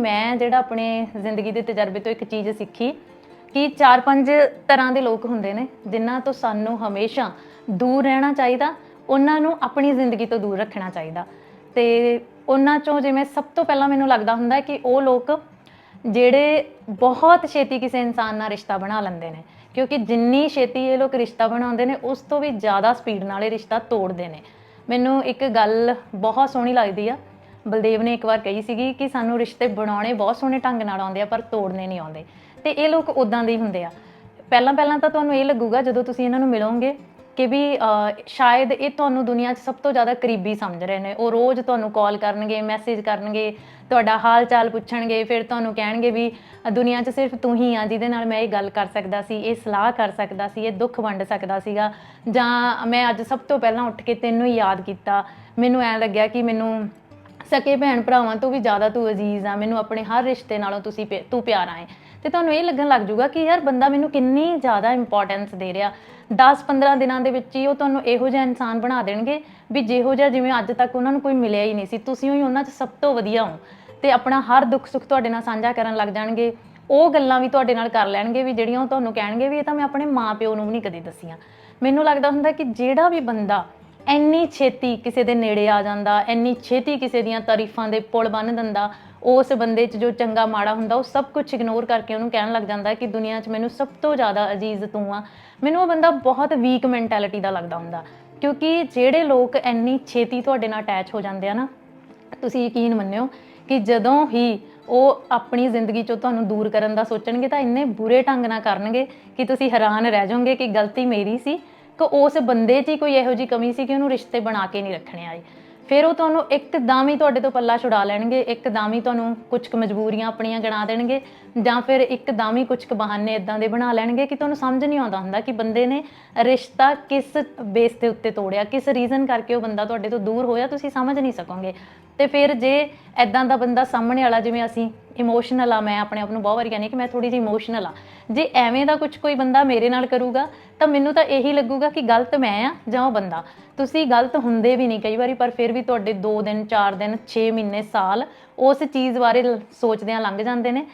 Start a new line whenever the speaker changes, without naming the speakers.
ਮੈਂ ਜਿਹੜਾ ਆਪਣੇ ਜ਼ਿੰਦਗੀ ਦੇ ਤਜਰਬੇ ਤੋਂ ਇੱਕ ਚੀਜ਼ ਸਿੱਖੀ ਕਿ ਚਾਰ ਪੰਜ ਤਰ੍ਹਾਂ ਦੇ ਲੋਕ ਹੁੰਦੇ ਨੇ, ਜਿਨ੍ਹਾਂ ਤੋਂ ਸਾਨੂੰ ਹਮੇਸ਼ਾ ਦੂਰ ਰਹਿਣਾ ਚਾਹੀਦਾ, ਉਹਨਾਂ ਨੂੰ ਆਪਣੀ ਜ਼ਿੰਦਗੀ ਤੋਂ ਦੂਰ ਰੱਖਣਾ ਚਾਹੀਦਾ। ਤੇ ਉਹਨਾਂ ਚੋਂ ਜਿਵੇਂ ਸਭ ਤੋਂ ਪਹਿਲਾਂ ਮੈਨੂੰ ਲੱਗਦਾ ਹੁੰਦਾ ਕਿ ਉਹ ਲੋਕ ਜਿਹੜੇ ਬਹੁਤ ਛੇਤੀ ਕਿਸੇ ਇਨਸਾਨ ਨਾਲ ਰਿਸ਼ਤਾ ਬਣਾ ਲੈਂਦੇ ਨੇ, ਕਿਉਂਕਿ ਜਿੰਨੀ ਛੇਤੀ ਇਹ ਲੋਕ ਰਿਸ਼ਤਾ ਬਣਾਉਂਦੇ ਨੇ, ਉਸ ਤੋਂ ਵੀ ਜ਼ਿਆਦਾ ਸਪੀਡ ਨਾਲ ਇਹ ਰਿਸ਼ਤਾ ਤੋੜਦੇ ਨੇ। ਮੈਨੂੰ ਇੱਕ ਗੱਲ ਬਹੁਤ ਸੋਹਣੀ ਲੱਗਦੀ ਆ ਬਲਦੇਵ ਨੇ ਇੱਕ ਵਾਰ ਕਹੀ ਸੀਗੀ ਕਿ ਸਾਨੂੰ ਰਿਸ਼ਤੇ ਬਣਾਉਣੇ ਬਹੁਤ ਸੋਹਣੇ ਢੰਗ ਨਾਲ ਆਉਂਦੇ ਆ ਪਰ ਤੋੜਨੇ ਨਹੀਂ ਆਉਂਦੇ। ਤੇ ਇਹ ਲੋਕ ਉਦਾਂ ਦੇ ਹੀ ਹੁੰਦੇ ਆ। ਪਹਿਲਾਂ ਪਹਿਲਾਂ ਤਾਂ ਤੁਹਾਨੂੰ ਇਹ ਲੱਗੂਗਾ ਜਦੋਂ ਤੁਸੀਂ ਇਹਨਾਂ ਨੂੰ ਮਿਲੋਗੇ ਕਿ ਵੀ ਸ਼ਾਇਦ ਇਹ ਤੁਹਾਨੂੰ ਦੁਨੀਆ 'ਚ ਸਭ ਤੋਂ ਜ਼ਿਆਦਾ ਕਰੀਬੀ ਸਮਝ ਰਹੇ ਨੇ। ਉਹ ਰੋਜ਼ ਤੁਹਾਨੂੰ ਕਾਲ ਕਰਨਗੇ ਮੈਸੇਜ ਕਰਨਗੇ ਤੁਹਾਡਾ ਹਾਲ ਚਾਲ ਪੁੱਛਣਗੇ ਫਿਰ ਤੁਹਾਨੂੰ ਕਹਿਣਗੇ ਵੀ ਅ, ਦੁਨੀਆ 'ਚ ਸਿਰਫ ਤੂੰ ਹੀ ਆ ਜਿਹਦੇ ਨਾਲ ਮੈਂ ਇਹ ਗੱਲ ਕਰ ਸਕਦਾ ਸੀ ਇਹ ਸਲਾਹ ਕਰ ਸਕਦਾ ਸੀ ਇਹ ਦੁੱਖ ਵੰਡ ਸਕਦਾ ਸੀਗਾ। ਜਾਂ ਮੈਂ ਅੱਜ ਸਭ ਤੋਂ ਪਹਿਲਾਂ ਉੱਠ ਕੇ ਤੈਨੂੰ ਹੀ ਯਾਦ ਕੀਤਾ। ਮੈਨੂੰ ਐਂ ਲੱਗਿਆ ਕਿ ਮੈਨੂੰ ਸਕੇ ਭੈਣ ਭਰਾਵਾਂ, ਤੋਂ ਵੀ ਜ਼ਿਆਦਾ ਤੂੰ ਅਜ਼ੀਜ਼ ਆ, ਮੈਨੂੰ ਆਪਣੇ ਹਰ ਰਿਸ਼ਤੇ ਨਾਲੋਂ ਤੁਸੀਂ ਪਿ- ਤੂੰ ਪਿਆਰਾ ਹੈ ਤੇ ਤੁਹਾਨੂੰ ਇਹ ਲੱਗਣ ਲੱਗ ਜਾਊਗਾ ਕਿ ਯਾਰ ਬੰਦਾ ਮੈਨੂੰ ਕਿੰਨੀ ਜ਼ਿਆਦਾ ਇੰਪੋਰਟੈਂਸ ਦੇ ਰਿਹਾ। 10-15 ਦਿਨਾਂ ਦੇ ਵਿੱਚ ਹੀ ਉਹ ਤੁਹਾਨੂੰ ਇਹੋ ਜਿਹਾ ਇਨਸਾਨ ਬਣਾ ਦੇਣਗੇ ਵੀ ਜਿਹੋ ਜਿਹਾ ਜਿਵੇਂ ਅੱਜ ਤੱਕ ਉਹਨਾਂ ਨੂੰ ਕੋਈ ਮਿਲਿਆ ਹੀ ਨਹੀਂ ਸੀ। ਤੁਸੀਂ ਹੀ ਉਹਨਾਂ 'ਚ ਸਭ ਤੋਂ ਵਧੀਆ ਹੋ ਤੇ ਆਪਣਾ ਹਰ ਦੁੱਖ ਸੁੱਖ ਤੁਹਾਡੇ ਨਾਲ ਸਾਂਝਾ ਕਰਨ ਲੱਗ ਜਾਣਗੇ। ਉਹ ਗੱਲਾਂ ਵੀ ਤੁਹਾਡੇ ਨਾਲ ਕਰ ਲੈਣਗੇ ਵੀ ਜਿਹੜੀਆਂ ਉਹ ਤੁਹਾਨੂੰ ਕਹਿਣਗੇ ਵੀ ਇਹ ਤਾਂ ਮੈਂ ਆਪਣੇ ਮਾਪਿਓ ਨੂੰ ਵੀ ਨਹੀਂ ਕਦੇ ਦੱਸੀਆਂ। ਮੈਨੂੰ ਲੱਗਦਾ ਹੁੰਦਾ ਕਿ ਜਿਹੜਾ ਵੀ ਬੰਦਾ ਇੰਨੀ ਛੇਤੀ ਕਿਸੇ ਦੇ ਨੇੜੇ ਆ ਜਾਂਦਾ, ਇੰਨੀ ਛੇਤੀ ਕਿਸੇ ਦੀਆਂ ਤਾਰੀਫਾਂ ਦੇ ਪੁਲ ਬੰਨ ਦਿੰਦਾ, ਉਸ ਬੰਦੇ 'ਚ ਜੋ ਚੰਗਾ ਮਾੜਾ ਹੁੰਦਾ, ਉਹ ਸਭ ਕੁਝ ਇਗਨੋਰ ਕਰਕੇ ਉਹਨੂੰ ਕਹਿਣ ਲੱਗ ਜਾਂਦਾ ਕਿ ਦੁਨੀਆ 'ਚ ਮੈਨੂੰ ਸਭ ਤੋਂ ਜ਼ਿਆਦਾ ਅਜ਼ੀਜ਼ ਤੂੰ ਆ। ਮੈਨੂੰ ਉਹ ਬੰਦਾ ਬਹੁਤ ਵੀਕ ਮੈਂਟੈਲਿਟੀ ਦਾ ਲੱਗਦਾ ਹੁੰਦਾ, ਕਿਉਂਕਿ ਜਿਹੜੇ ਲੋਕ ਇੰਨੀ ਛੇਤੀ ਤੁਹਾਡੇ ਨਾਲ ਅਟੈਚ ਹੋ ਜਾਂਦੇ ਆ ਨਾ, ਤੁਸੀਂ ਯਕੀਨ ਮੰਨਿਓ ਕਿ ਜਦੋਂ ਹੀ ਉਹ ਆਪਣੀ ਜ਼ਿੰਦਗੀ ਚੋਂ ਤੁਹਾਨੂੰ ਦੂਰ ਕਰਨ ਦਾ ਸੋਚਣਗੇ ਤਾਂ ਇੰਨੇ ਬੁਰੇ ਢੰਗ ਨਾਲ ਕਰਨਗੇ ਕਿ ਤੁਸੀਂ ਹੈਰਾਨ ਰਹਿ ਜਾਓਗੇ ਕਿ ਗਲਤੀ ਮੇਰੀ ਸੀ। ਕਿ ਉਸ ਬੰਦੇ 'ਚ ਹੀ ਕੋਈ ਇਹੋ ਜੀ ਕਮੀ ਸੀ ਕਿ ਉਹਨੂੰ ਰਿਸ਼ਤੇ ਬਣਾ ਕੇ ਨਹੀਂ ਰੱਖਣੇ ਆਏ। ਫਿਰ ਉਹ ਤੁਹਾਨੂੰ ਇੱਕਦਮ ਹੀ ਤੁਹਾਡੇ ਤੋਂ ਪੱਲਾ ਛੁਡਾ ਲੈਣਗੇ ਇੱਕਦਮ ਹੀ ਤੁਹਾਨੂੰ ਕੁਝ ਕੁ ਮਜਬੂਰੀਆਂ ਆਪਣੀਆਂ ਗਣਾ ਦੇਣਗੇ, ਜਾਂ ਫਿਰ ਇੱਕਦਮ ਹੀ ਕੁਝ ਕੁ ਬਹਾਨੇ ਇਦਾਂ ਦੇ ਬਣਾ ਲੈਣਗੇ ਕਿ ਤੁਹਾਨੂੰ ਸਮਝ ਨਹੀਂ ਆਉਂਦਾ ਹੁੰਦਾ ਕਿ ਬੰਦੇ ਨੇ ਰਿਸ਼ਤਾ ਕਿਸ ਬੇਸ ਦੇ ਉੱਤੇ ਤੋੜਿਆ, ਕਿਸ ਰੀਜ਼ਨ ਕਰਕੇ ਉਹ ਬੰਦਾ ਤੁਹਾਡੇ ਤੋਂ ਦੂਰ ਹੋਇਆ, ਤੁਸੀਂ ਸਮਝ ਨਹੀਂ ਸਕੋਗੇ। ਤੇ ਫਿਰ ਜੇ ਐਦਾਂ ਦਾ ਬੰਦਾ ਸਾਹਮਣੇ ਵਾਲਾ, ਜਿਵੇਂ ਅਸੀਂ ਇਮੋਸ਼ਨਲ ਆ, ਮੈਂ ਆਪਣੇ ਆਪ ਨੂੰ ਬਹੁਤ ਵਾਰੀ ਕਹਿੰਦੀ ਕਿ ਮੈਂ ਥੋੜੀ ਜਿਹੀ ਇਮੋਸ਼ਨਲ ਆ। ਜੇ ਐਵੇਂ ਦਾ ਕੁਝ ਕੋਈ ਬੰਦਾ ਮੇਰੇ ਨਾਲ ਕਰੂਗਾ, ਤਾਂ ਮੈਨੂੰ ਤਾਂ ਇਹੀ ਲੱਗੂਗਾ ਕਿ ਗਲਤ ਮੈਂ ਆ ਜਾਂ ਉਹ ਬੰਦਾ। ਤੁਸੀਂ ਗਲਤ ਹੁੰਦੇ ਵੀ ਨਹੀਂ ਕਈ ਵਾਰੀ, ਪਰ ਫਿਰ ਵੀ ਤੁਹਾਡੇ 2 ਦਿਨ 4 ਦਿਨ 6 ਮਹੀਨੇ, ਸਾਲ ਉਸ ਚੀਜ਼ ਬਾਰੇ ਸੋਚਦਿਆਂ ਲੰਘ ਜਾਂਦੇ ਨੇ।